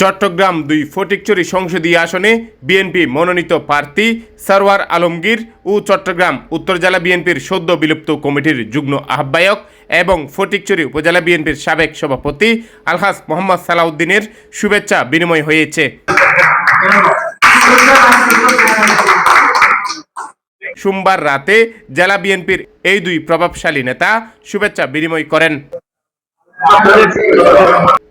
চট্টগ্রাম দুই ফটিকচুরি সংসদীয় আসনে বিএনপি মনোনীত প্রার্থী সরওয়ার আলমগীর ও চট্টগ্রাম উত্তর জেলা বিএনপির সদ্য বিলুপ্ত কমিটির যুগ্ম আহ্বায়ক এবং ফটিকচুরি উপজেলা বিএনপির সাবেক সভাপতি আলহাজ মোহাম্মদ সালাউদ্দিনের শুভেচ্ছা বিনিময় হয়েছে। সোমবার রাতে জেলা বিএনপির এই দুই প্রভাবশালী নেতা শুভেচ্ছা বিনিময় করেন।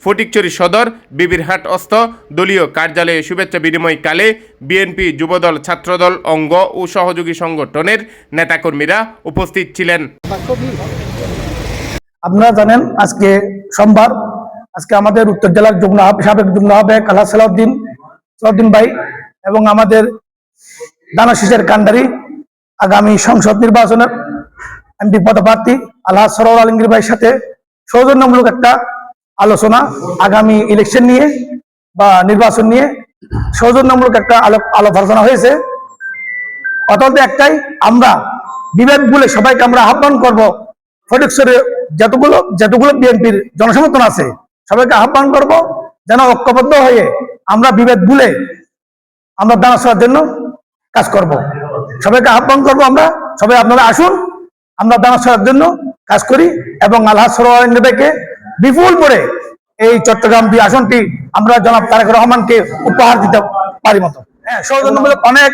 ফটিকচুরি সদর, বিবিরহাট অস্ত, দলীয় কার্যালয়ে শুভেচ্ছা বিনিময়কালে বিএনপি যুবদল ছাত্রদল অঙ্গ ও সহযোগী সংগঠনের নেতাকর্মীরা উপস্থিত ছিলেন। আপনারা জানেন আজকে সোমবার, আজকে আমাদের উত্তর জেলার যুগ্ম সাবেক যুগ্ম আহ্বায়ক আল্লাহ সালাউদ্দিন সালাউদ্দিন ভাই এবং আমাদের দানা শীষের কান্ডারি আগামী সংসদ নির্বাচনের এমপি পদপ্রার্থী আল্লাহ সরোয়ার আলমগীর ভাইয়ের সাথে সৌজন্যমূলক একটা আলোচনা আগামী ইলেকশন নিয়ে বা নির্বাচন নিয়ে সৌজন্যমূলক একটা আলো আলোক আলোচনা হয়েছে। অতএব একটাই, আমরা বিভেদ বলে সবাইকে আমরা আহ্বান করব ফটিকসরে যতগুলো যতগুলো বিএনপির জনসমর্থন আছে, সবাইকে আহ্বান করব যেন ঐক্যবদ্ধ হয়ে আমরা বিভেদ ভুলে আমরা দানা সরার জন্য কাজ করব। সবাইকে আহ্বান করব আমরা, সবাই আপনারা আসুন, আমরা দানা সরার জন্য কাজ করি এবং আল্লাহ সরকে বিপুল করে এই চট্টগ্রাম দুই আসনটি আমরা জনাব তারেক রহমানকে উপহার দিতে পারি মতো। হ্যাঁ অনেক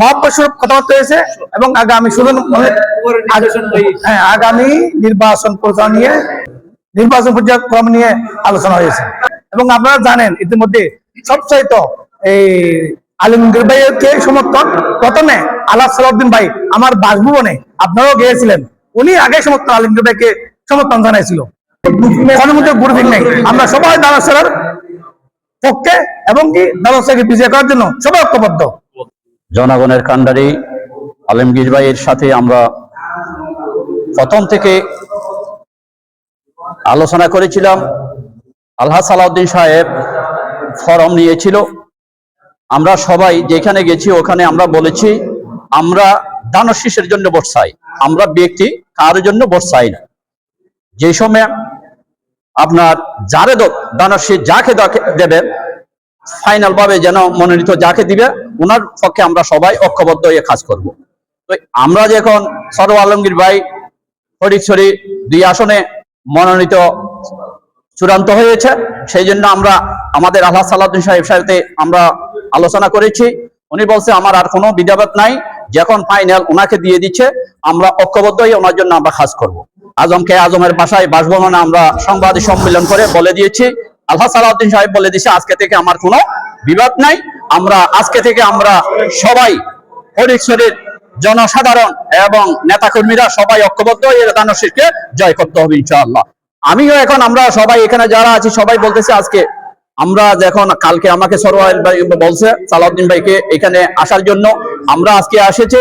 মহাপ্রস্বরূপ কথাবার্তা হয়েছে এবং আগামী হ্যাঁ আগামী নির্বাচন পরিচালনা নিয়ে নির্বাচন পর্যায়ক্রম নিয়ে আলোচনা হয়েছে। এবং আপনারা জানেন, ইতিমধ্যে সবচাইতে এই আলমগীর ভাইকে সমর্থন প্রথমে আল্লাহ সালাউদ্দিন ভাই, আমার বাসভবনে। আপনারাও গিয়েছিলেন। উনি আগে সমর্থন আলমগীর ভাইকে সমর্থন জানাইছিল। আমরা সবাই দাদা সালার পক্ষে এবং কি দাদা সালাকে বিজয় করার জন্য সবাই ঐক্যবদ্ধ। জনগণের কান্ডারি আলমগীর ভাইয়ের সাথে আমরা প্রথম থেকে আলোচনা করেছিলাম। আল্লাহ সালাউদ্দিন সাহেব ফরম নিয়েছিল। আমরা সবাই যেখানে গেছি ওখানে আমরা বলেছি, আমরা দানশীষের জন্য বসাই আমরা ব্যক্তি কারোর জন্য চাই না? যে সময় আপনার যারে দানশীষ যাকে দাকে- দেবে ফাইনাল ভাবে যেন মনোনীত যাকে দিবে ওনার পক্ষে আমরা সবাই ঐক্যবদ্ধ হয়ে কাজ করব। তো আমরা যখন সরো আলমগীর ভাই ফটিকছড়ি দুই আসনে মনোনীত চূড়ান্ত হয়েছে, সেই জন্য আমরা আমাদের আল্লাহ সাল্লাউদ্দিন সাহেব সাথে আমরা আলোচনা করেছি। উনি বলছে, আমার আর কোনো বিধাবাদ নাই যখন ফাইনাল ওনাকে দিয়ে দিচ্ছে, আমরা ঐক্যবদ্ধ হয়ে ওনার জন্য আমরা কাজ করব। আজমকে আজমের বাসায় বাসভবনে আমরা সংবাদ সম্মেলন করে বলে দিয়েছি। আল্লাহ সালাউদ্দিন সাহেব বলে দিয়েছে, আজকে থেকে আমার কোনো বিবাদ নাই। আমরা, আজকে থেকে আমরা সবাই ফরিদশরীর জনসাধারণ এবং নেতাকর্মীরা সবাই ঐক্যবদ্ধ হয়ে দানশীরকে জয় করতে হবে ইনশাআল্লাহ। আমিও এখন আমরা সবাই এখানে যারা আছি, সবাই বলতেছে আজকে আমরা যখন কালকে আমাকে সরওয়াল ভাই বলছে, সালাউদ্দিন ভাইকে এখানে আসার জন্য আমরা আজকে এসেছি,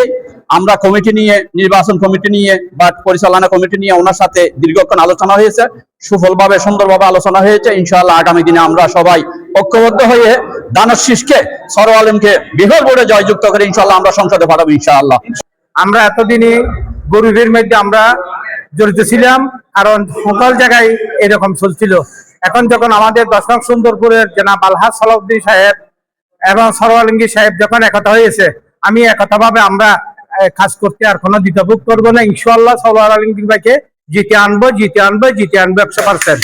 আমরা কমিটি নিয়ে, নির্বাচন কমিটি নিয়ে বা পরিচালনা কমিটি নিয়ে ওনার সাথে দীর্ঘক্ষণ আলোচনা হয়েছে, সুফলভাবে, সুন্দরভাবে আলোচনা হয়েছে। ইনশাআল্লাহ আগামী দিনে আমরা সবাই ঐক্যবদ্ধ হয়ে দানব শীষকে সরো আলমকে বিহল বোর্ডে জয়যুক্ত করে ইনশাআল্লাহ আমরা সংসদে পাঠাবো ইনশাআল্লাহ। আমরা এতদিনই গরিবের মধ্যে আমরা জড়িত ছিলাম, কারণ সকল জায়গায় এরকম চলছিল। এখন যখন আমাদের দশম সুন্দরপুরের জনাব আলহাজ সালাউদ্দিন সাহেব এবং সরওয়ালিঙ্গি সাহেব যখন একতা হয়েছে আমি একথাভাবে আমরা কাজ করতে আর কোনো দ্বিধাবোধ করব না। ইনশাল্লাহ দিন ভাইকে জিতে আনব জিতে আনব জিতে আনব একশো পার্সেন্ট